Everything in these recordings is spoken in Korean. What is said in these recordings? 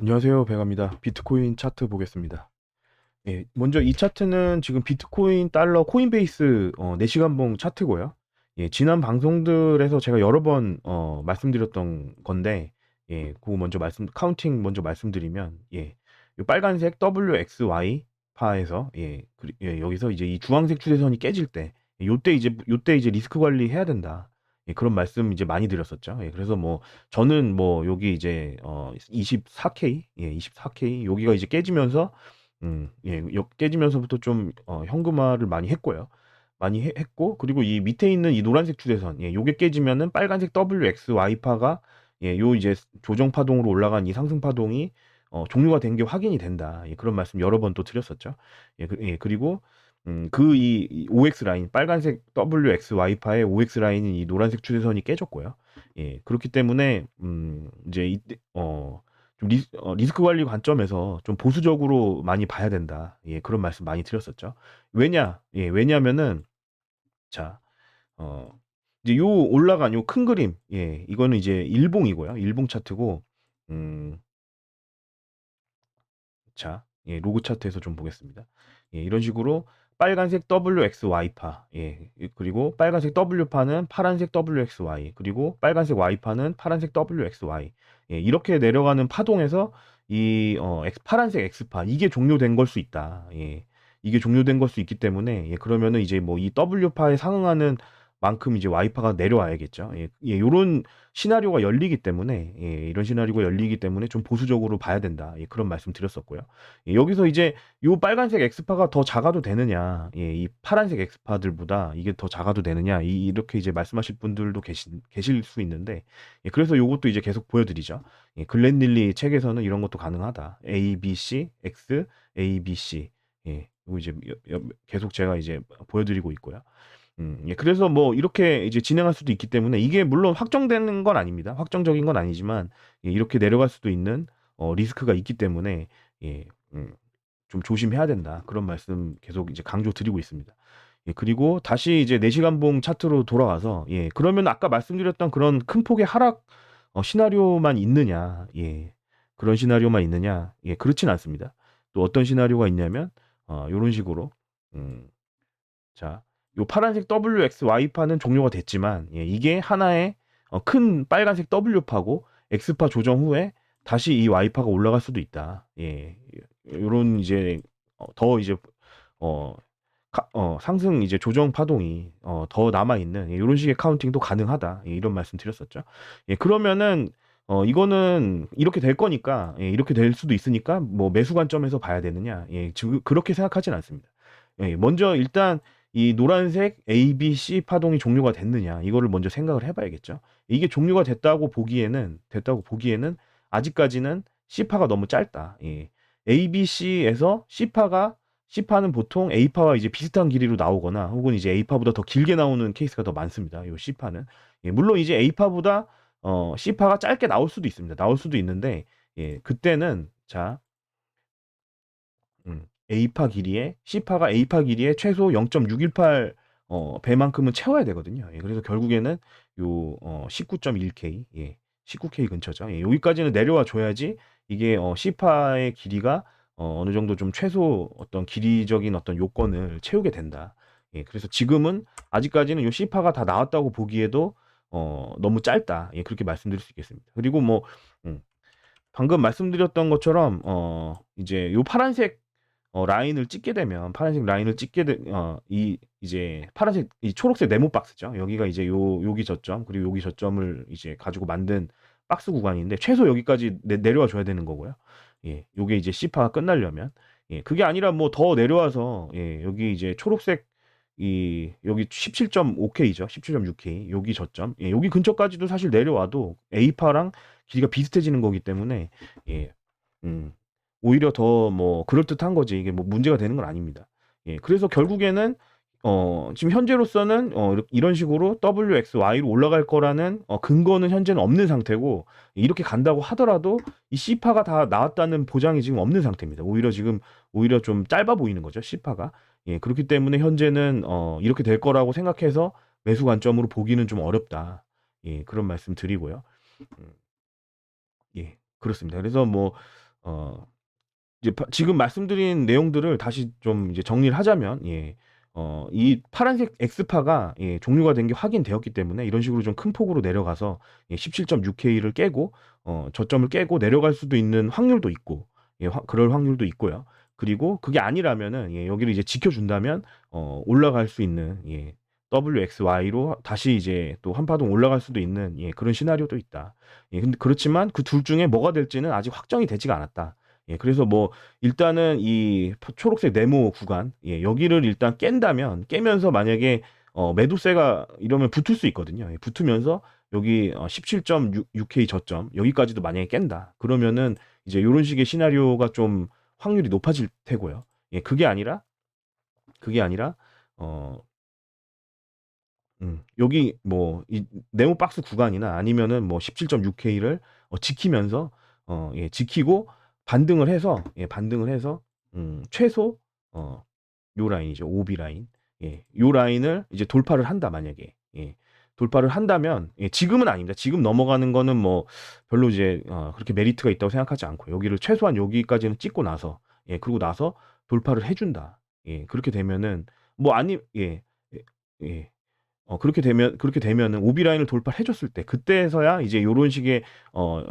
안녕하세요. 배갑니다. 비트코인 차트 보겠습니다. 예, 먼저 이 차트는 지금 비트코인, 달러, 코인베이스 어, 4시간봉 차트고요. 예, 지난 방송들에서 제가 여러 번 어, 말씀드렸던 건데, 예, 그거 먼저 말씀, 카운팅 먼저 말씀드리면, 예, 이 빨간색 WXY 파에서, 예, 그리- 예, 여기서 이제 이 주황색 추세선이 깨질 때, 예, 요때 이제, 요때 이제 리스크 관리 해야 된다. 예, 그런 말씀 이제 많이 드렸었죠. 예, 그래서 뭐, 저는 뭐, 여기 이제, 어, 24K, 예, 24K, 여기가 이제 깨지면서, 음, 예, 여- 깨지면서부터 좀, 어, 현금화를 많이 했고요. 많이 해- 했고, 그리고 이 밑에 있는 이 노란색 추세선, 예, 요게 깨지면은 빨간색 WXY파가, 예, 요 이제 조정 파동으로 올라간 이 상승 파동이, 어, 종료가 된 게 확인이 된다. 예, 그런 말씀 여러 번 또 드렸었죠. 예, 그, 예, 그리고, 음, 그 이, 이 OX 라인, 빨간색 WXY파의 OX 라인인 이 노란색 추세선이 깨졌고요. 예, 그렇기 때문에, 음, 이제 이때, 어, 좀 리, 어, 리스크 관리 관점에서 좀 보수적으로 많이 봐야 된다. 예, 그런 말씀 많이 드렸었죠. 왜냐? 예, 왜냐면은, 자, 어, 이제 요 올라간 요 큰 그림, 예, 이거는 이제 일봉이고요. 일봉 차트고, 음, 자, 예, 로그 차트에서 좀 보겠습니다. 예, 이런 식으로 빨간색 WXY파, 예, 그리고 빨간색 W파는 파란색 WXY, 그리고 빨간색 Y파는 파란색 WXY, 예, 이렇게 내려가는 파동에서 이 어, X, 파란색 X파. 이게 종료된 걸 수 있다. 예, 이게 종료된 걸 수 있기 때문에 예, 그러면은 이제 뭐 이 W파에 상응하는 만큼 이제 Y파가 내려와야겠죠. 예, 예, 요런 시나리오가 열리기 때문에 예, 이런 시나리오가 열리기 때문에 좀 보수적으로 봐야 된다. 예, 그런 말씀 드렸었고요. 예, 여기서 이제 요 빨간색 엑스파가 더 작아도 되느냐, 예, 이 파란색 엑스파들보다 이게 더 작아도 되느냐, 이, 이렇게 이제 말씀하실 분들도 계신, 계실 수 있는데, 예, 그래서 요것도 이제 계속 보여드리죠. 예, 글렌닐리 책에서는 이런 것도 가능하다. A, B, C, X, A, B, C. 예, 이제 계속 제가 이제 보여드리고 있고요. 음, 예, 그래서 뭐 이렇게 이제 진행할 수도 있기 때문에 이게 물론 확정되는 건 아닙니다. 확정적인 건 아니지만 예, 이렇게 내려갈 수도 있는 어, 리스크가 있기 때문에 예, 음, 좀 조심해야 된다. 그런 말씀 계속 이제 강조 드리고 있습니다. 예, 그리고 다시 이제 4 시간 봉 차트로 돌아와서 예, 그러면 아까 말씀드렸던 그런 큰 폭의 하락 어, 시나리오만 있느냐? 예. 그런 시나리오만 있느냐? 예, 그렇진 않습니다. 또 어떤 시나리오가 있냐면 어, 요런 식으로 음, 자, 요 파란색 WXY파는 종료가 됐지만 예, 이게 하나의 어, 큰 빨간색 W파고 X파 조정 후에 다시 이 Y파가 올라갈 수도 있다. 예. 요런 이제 어, 더 이제 어, 가- 어, 상승 이제 조정 파동이 어, 더 남아 있는 이런 식의 카운팅도 가능하다. 예, 이런 말씀 드렸었죠. 예, 그러면은 어, 이거는 이렇게 될 거니까 예, 이렇게 될 수도 있으니까 뭐 매수 관점에서 봐야 되느냐? 예, 지금 그렇게 생각하진 않습니다. 예, 먼저 일단 이 노란색 A, B, C 파동이 종료가 됐느냐 이거를 먼저 생각을 해봐야겠죠. 이게 종료가 됐다고 보기에는 됐다고 보기에는 아직까지는 C파가 너무 짧다. 예. A, B, C에서 C파가 C파는 보통 A파와 이제 비슷한 길이로 나오거나 혹은 이제 A파보다 더 길게 나오는 케이스가 더 많습니다. 요 C파는 예, 물론 이제 A파보다 어, C파가 짧게 나올 수도 있습니다. 나올 수도 있는데 예, 그때는 자 음, A파 길이에 C파가 A파 길이에 최소 0.618 어, 배만큼은 채워야 되거든요. 예, 그래서 결국에는 요 어, 19.1K, 예, 19K 근처죠. 예, 여기까지는 내려와 줘야지 이게 어, C파의 길이가 어, 어느 정도 좀 최소 어떤 길이적인 어떤 요건을 채우게 된다. 예, 그래서 지금은 아직까지는 요 C파가 다 나왔다고 보기에도 어, 너무 짧다. 예, 그렇게 말씀드릴 수 있겠습니다. 그리고 뭐 음, 방금 말씀드렸던 것처럼 어, 이제 요 파란색 어, 라인을 찍게 되면 파란색 라인을 찍게 되, 어, 이 이제 파란색 이 초록색 네모 박스죠. 여기가 이제 요 여기 저점 그리고 여기 저점을 이제 가지고 만든 박스 구간인데 최소 여기까지 내, 내려와 줘야 되는 거고요. 예, 요게 이제 C파가 끝나려면 예, 그게 아니라 뭐 더 내려와서 예, 여기 이제 초록색 이 여기 17.5K죠. 17.6K 여기 저점 예, 여기 근처까지도 사실 내려와도 A파랑 길이가 비슷해지는 거기 때문에 예, 음, 오히려 더 뭐 그럴듯한 거지 이게 뭐 문제가 되는 건 아닙니다. 예, 그래서 결국에는 어, 지금 현재로서는 어, 이런 식으로 WXY로 올라갈 거라는 어, 근거는 현재는 없는 상태고 이렇게 간다고 하더라도 이 C파가 다 나왔다는 보장이 지금 없는 상태입니다. 오히려 지금 오히려 좀 짧아 보이는 거죠 C파가. 예, 그렇기 때문에 현재는 어, 이렇게 될 거라고 생각해서 매수 관점으로 보기는 좀 어렵다. 예, 그런 말씀 드리고요. 음, 예, 그렇습니다. 그래서 뭐 어 이제 바 지금 말씀드린 내용들을 다시 좀 이제 정리를 하자면 예. 어 이 파란색 X파가 예 종료가 된 게 확인되었기 때문에 이런 식으로 좀 큰 폭으로 내려가서 예 17.6K를 깨고 어 저점을 깨고 내려갈 수도 있는 확률도 있고 예확 그럴 확률도 있고요. 그리고 그게 아니라면은 예 여기를 이제 지켜준다면 어 올라갈 수 있는 예 WXY로 다시 이제 또 한파동 올라갈 수도 있는 예 그런 시나리오도 있다. 예 근데 그렇지만 그 둘 중에 뭐가 될지는 아직 확정이 되지가 않았다. 예 그래서 뭐 일단은 이포 초록색 네모 구간 예 여기를 일단 깬다면 깨면서 만약에 어 매도세가 이러면 붙을 수 있거든요. 예 붙으면서 여기 어17.6 6K 저점 여기까지도 만약에 깬다. 그러면은 이제 요런 식의 시나리오가 좀 확률이 높아질 테고요. 예 그게 아니라 그게 아니라 어 음 여기 뭐 이 네모 박스 구간이나 아니면은 뭐 17.6K를 어 지키면서 어 예 지키고 반등을 해서 예 반등을 해서 음 최소 어 요 라인이죠. OB 라인. 예. 요 라인을 이제 돌파를 한다 만약에. 예. 돌파를 한다면 예 지금은 아닙니다. 지금 넘어가는 거는 뭐 별로 이제 어 그렇게 메리트가 있다고 생각하지 않고요. 여기를 최소한 여기까지는 찍고 나서 예 그러고 나서 돌파를 해 준다. 예 그렇게 되면은 뭐 아니 예. 예 예. 어 그렇게 되면 그렇게 되면은 OB 라인을 돌파를 해 줬을 때 그때서야 이제 요런 식의 어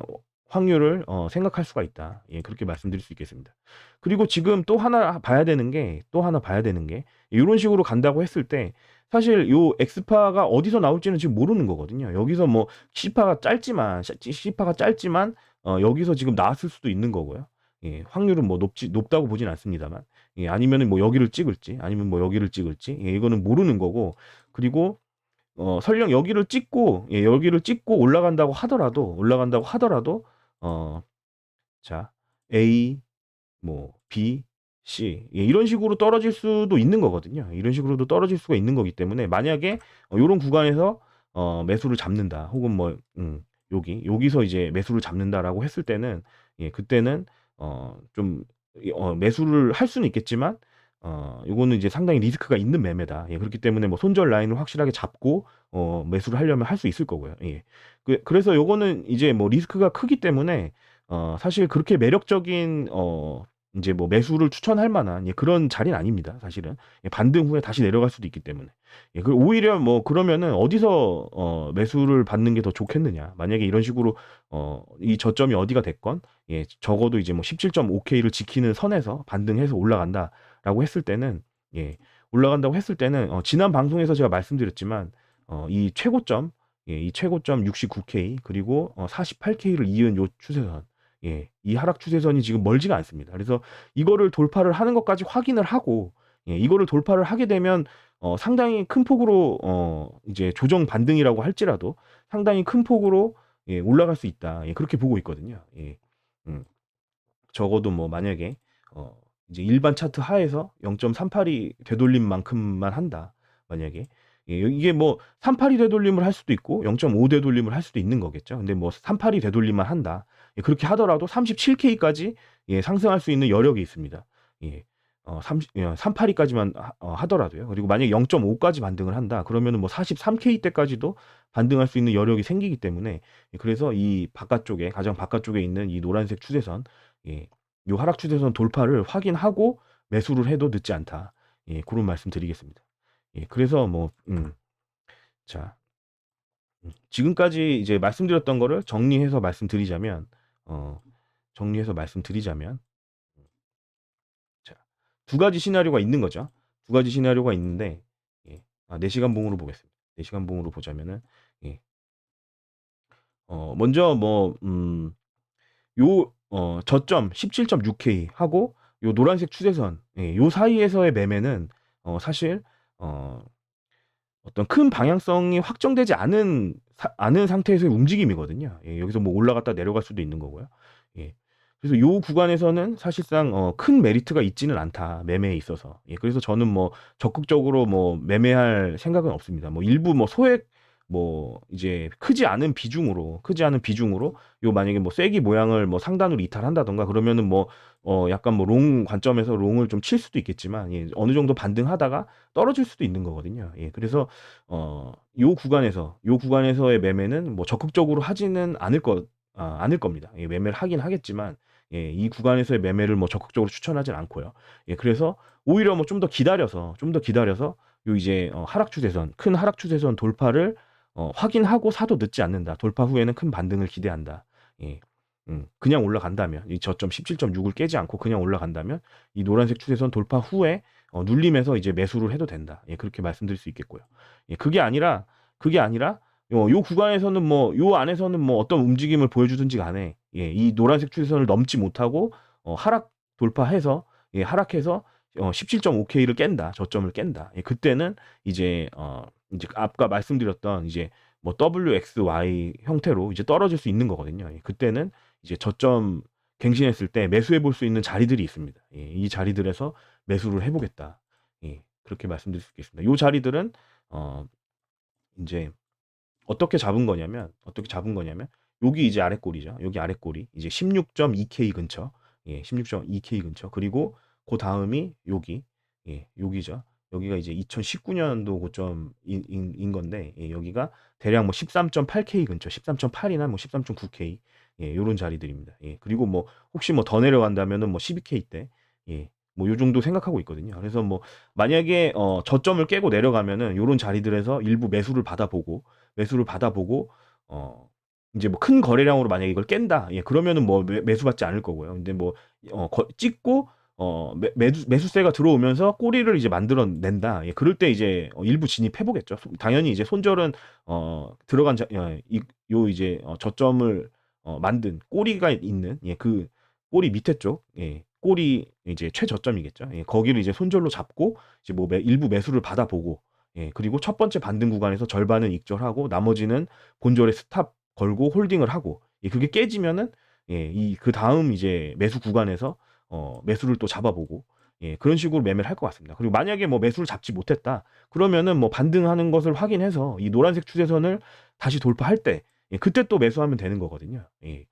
확률을 어 생각할 수가 있다. 예 그렇게 말씀드릴 수 있겠습니다. 그리고 지금 또 하나 봐야 되는 게 또 하나 봐야 되는 게 요런 식으로 간다고 했을 때 사실 요 X파가 어디서 나올지는 지금 모르는 거거든요. 여기서 뭐 C파가 짧지만 시 C파가 짧지만 어 여기서 지금 나왔을 수도 있는 거고요. 예 확률은 뭐 높지 높다고 보진 않습니다만. 예 아니면은 뭐 여기를 찍을지 아니면 뭐 여기를 찍을지 예 이거는 모르는 거고 그리고 어 설령 여기를 찍고 예 여기를 찍고 올라간다고 하더라도 올라간다고 하더라도 어 자 A 뭐 B, C 예 이런 식으로 떨어질 수도 있는 거거든요. 이런 식으로도 떨어질 수가 있는 거기 때문에 만약에 어 요런 구간에서 어 매수를 잡는다. 혹은 뭐 음 여기 여기서 이제 매수를 잡는다라고 했을 때는 예 그때는 어좀이어 매수를 할 수는 있겠지만 어 요거는 이제 상당히 리스크가 있는 매매다. 예 그렇기 때문에 뭐 손절 라인을 확실하게 잡고 어 매수를 하려면 할 수 있을 거고요. 예. 그 그래서 요거는 이제 뭐 리스크가 크기 때문에 어 사실 그렇게 매력적인 어 인제 뭐 매수를 추천할 만한 예 그런 자리는 아닙니다 사실은. 예 반등 후에 다시 내려갈 수도 있기 때문에. 예그 오히려 뭐 그러면은 어디서 어 매수를 받는 게 더 좋겠느냐. 만약에 이런 식으로 어 이 저점이 어디가 됐건 예 적어도 이제 뭐 17.5K를 지키는 선에서 반등해서 올라간다 라고 했을 때는 예 올라간다고 했을 때는 어 지난 방송에서 제가 말씀드렸지만 어 이 최고점 예 이 최고점 69K 그리고 어 48K를 이은 요 추세선 예 이 하락 추세선이 지금 멀지가 않습니다. 그래서 이거를 돌파를 하는 것까지 확인을 하고 예 이거를 돌파를 하게 되면 어 상당히 큰 폭으로 어 이제 조정 반등이라고 할지라도 상당히 큰 폭으로 예 올라갈 수 있다. 예 그렇게 보고 있거든요. 예. 음. 적어도 뭐 만약에 어 이제 일반 차트 하에서 0.38이 되돌림 만큼만 한다. 만약에 예 이게 뭐 38이 되돌림을 할 수도 있고 0.5 되돌림을 할 수도 있는 거겠죠. 근데 뭐 38이 되돌림만 한다. 예 그렇게 하더라도 37K까지 예 상승할 수 있는 여력이 있습니다. 예. 어 삼십 예 38위까지만 하어 하더라도요. 그리고 만약에 0.5까지 반등을 한다. 그러면은 뭐 43K 때까지도 반등할 수 있는 여력이 생기기 때문에 예 그래서 이 바깥쪽에 가장 바깥쪽에 있는 이 노란색 추세선 예 요 하락 추세선 돌파를 확인하고 매수를 해도 늦지 않다. 예 고런 말씀 드리겠습니다. 예 그래서 뭐 음자음 지금까지 이제 말씀드렸던 거를 정리해서 말씀드리자면 어 정리해서 말씀드리자면 음자두 가지 시나리오가 있는 거죠. 두 가지 시나리오가 있는데 예 아 4 시간 봉으로 보겠습니다. 4 시간 봉으로 보자면은 예 어 먼저 뭐 음 요 어 저점 17.6K 하고 요 노란색 추세선 예 요 사이에서의 매매는 어 사실 어 어떤 큰 방향성이 확정되지 않은 사 않은 상태에서의 움직임이거든요. 예 여기서 뭐 올라갔다 내려갈 수도 있는 거고요. 예. 그래서 요 구간에서는 사실상 어 '큰 메리트가 있지는 않다, 매매에 있어서.' 예 그래서 저는 뭐 적극적으로 뭐 매매할 생각은 없습니다. 뭐 일부 뭐 소액 뭐 이제 크지 않은 비중으로 크지 않은 비중으로 요 만약에 뭐 쐐기 모양을 뭐 상단으로 이탈한다든가 그러면은 뭐 어 약간 뭐 롱 관점에서 롱을 좀 칠 수도 있겠지만 예 어느 정도 반등하다가 떨어질 수도 있는 거거든요. 예 그래서 어요 구간에서 요 구간에서의 매매는 뭐 적극적으로 하지는 않을 것 아 않을 겁니다. 예 매매를 하긴 하겠지만 예, 이 구간에서의 매매를 뭐 적극적으로 추천하진 않고요. 예, 그래서 오히려 뭐 좀 더 기다려서 좀 더 기다려서 요 이제 어, 하락 추세선 큰 하락 추세선 돌파를 어, 확인하고 사도 늦지 않는다. 돌파 후에는 큰 반등을 기대한다. 예. 음, 그냥 올라간다면 이 저점 17.6을 깨지 않고 그냥 올라간다면 이 노란색 추세선 돌파 후에 어, 눌림에서 이제 매수를 해도 된다. 예, 그렇게 말씀드릴 수 있겠고요. 예, 그게 아니라 그게 아니라 요, 요 구간에서는 뭐 요 안에서는 뭐 어떤 움직임을 보여주든지 간에 예, 이 노란색 추세선을 넘지 못하고 어, 하락 돌파해서 예, 하락해서 어, 17.5K를 깬다. 저점을 깬다. 예, 그때는 이제 어 이제 아까 말씀드렸던 이제 뭐 WXY 형태로 이제 떨어질 수 있는 거거든요. 예, 그때는 이제 저점 갱신했을 때 매수해 볼 수 있는 자리들이 있습니다. 예, 이 자리들에서 매수를 해 보겠다. 예, 그렇게 말씀드릴 수 있겠습니다. 요 자리들은 어 이제 어떻게 잡은 거냐면 어떻게 잡은 거냐면 여기 이제 아래 꼬리죠. 여기 아래 꼬리 이제 16.2K 근처. 예, 16.2K 근처. 그리고 그 다음이 여기 예, 여기죠. 여기가 이제 2019년도 고점인 건데 예, 여기가 대략 뭐 13.8K 근처, 13.8이나 뭐 13.9K 예, 요런 자리들입니다. 예. 그리고 뭐 혹시 뭐 더 내려간다면은 뭐 12K 때 예. 뭐 요 정도 생각하고 있거든요. 그래서 뭐 만약에 어 저점을 깨고 내려가면은 요런 자리들에서 일부 매수를 받아보고 매수를 받아보고 어 이제 뭐 큰 거래량으로 만약에 이걸 깬다. 예. 그러면은 뭐 매, 매수받지 않을 거고요. 근데 뭐 어, 거, 찍고 어, 매, 매수, 매수세가 들어오면서 꼬리를 이제 만들어낸다. 예, 그럴 때 이제 어, 일부 진입해보겠죠. 당연히 이제 손절은, 어, 들어간, 자, 어, 이, 요 이제, 어, 저점을, 어, 만든 꼬리가 있는, 예, 그 꼬리 밑에 쪽, 예, 꼬리 이제 최저점이겠죠. 예, 거기를 이제 손절로 잡고, 이제 뭐 매, 일부 매수를 받아보고, 예, 그리고 첫 번째 반등 구간에서 절반은 익절하고, 나머지는 본절에 스탑 걸고 홀딩을 하고, 예, 그게 깨지면은, 예, 이, 그 다음 이제 매수 구간에서 어, 매수를 또 잡아보고 예, 그런 식으로 매매를 할 것 같습니다. 그리고 만약에 뭐 매수를 잡지 못했다 그러면은 뭐 반등하는 것을 확인해서 이 노란색 추세선을 다시 돌파할 때 예, 그때 또 매수하면 되는 거거든요. 예,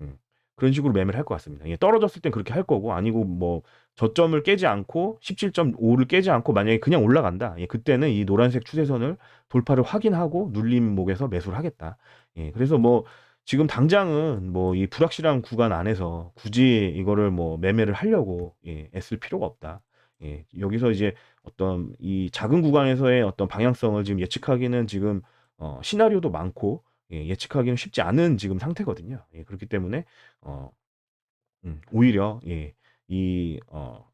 음, 그런 식으로 매매를 할 것 같습니다. 예, 떨어졌을 땐 그렇게 할 거고 아니고 뭐 저점을 깨지 않고 17.5를 깨지 않고 만약에 그냥 올라간다. 예, 그때는 이 노란색 추세선을 돌파를 확인하고 눌림목에서 매수를 하겠다. 예, 그래서 뭐 지금 당장은 뭐 이 불확실한 구간 안에서 굳이 이거를 뭐 매매를 하려고 예, 애쓸 필요가 없다. 예, 여기서 이제 어떤 이 작은 구간에서의 어떤 방향성을 지금 예측하기는 지금 어, 시나리오도 많고 예, 예측하기는 쉽지 않은 지금 상태거든요. 예, 그렇기 때문에 어, 음, 오히려 예, 이 어,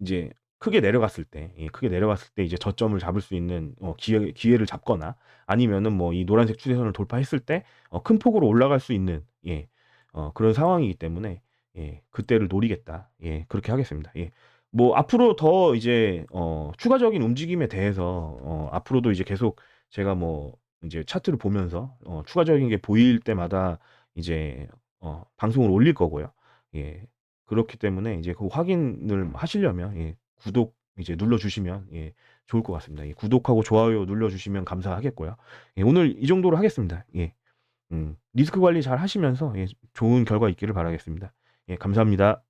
이제 크게 내려갔을 때, 예, 크게 내려갔을 때 이제 저점을 잡을 수 있는 어, 기회, 기회를 잡거나 아니면은 뭐 이 노란색 추세선을 돌파했을 때 어, 큰 폭으로 올라갈 수 있는 예, 어, 그런 상황이기 때문에 예, 그때를 노리겠다. 예, 그렇게 하겠습니다. 예. 뭐 앞으로 더 이제 어, 추가적인 움직임에 대해서 어, 앞으로도 이제 계속 제가 뭐 이제 차트를 보면서 어, 추가적인 게 보일 때마다 이제 어, 방송을 올릴 거고요. 예. 그렇기 때문에 이제 그 확인을 하시려면 예, 구독 이제 눌러주시면 예, 좋을 것 같습니다. 예, 구독하고 좋아요 눌러주시면 감사하겠고요. 예, 오늘 이 정도로 하겠습니다. 예, 음, 리스크 관리 잘 하시면서 예, 좋은 결과 있기를 바라겠습니다. 예, 감사합니다.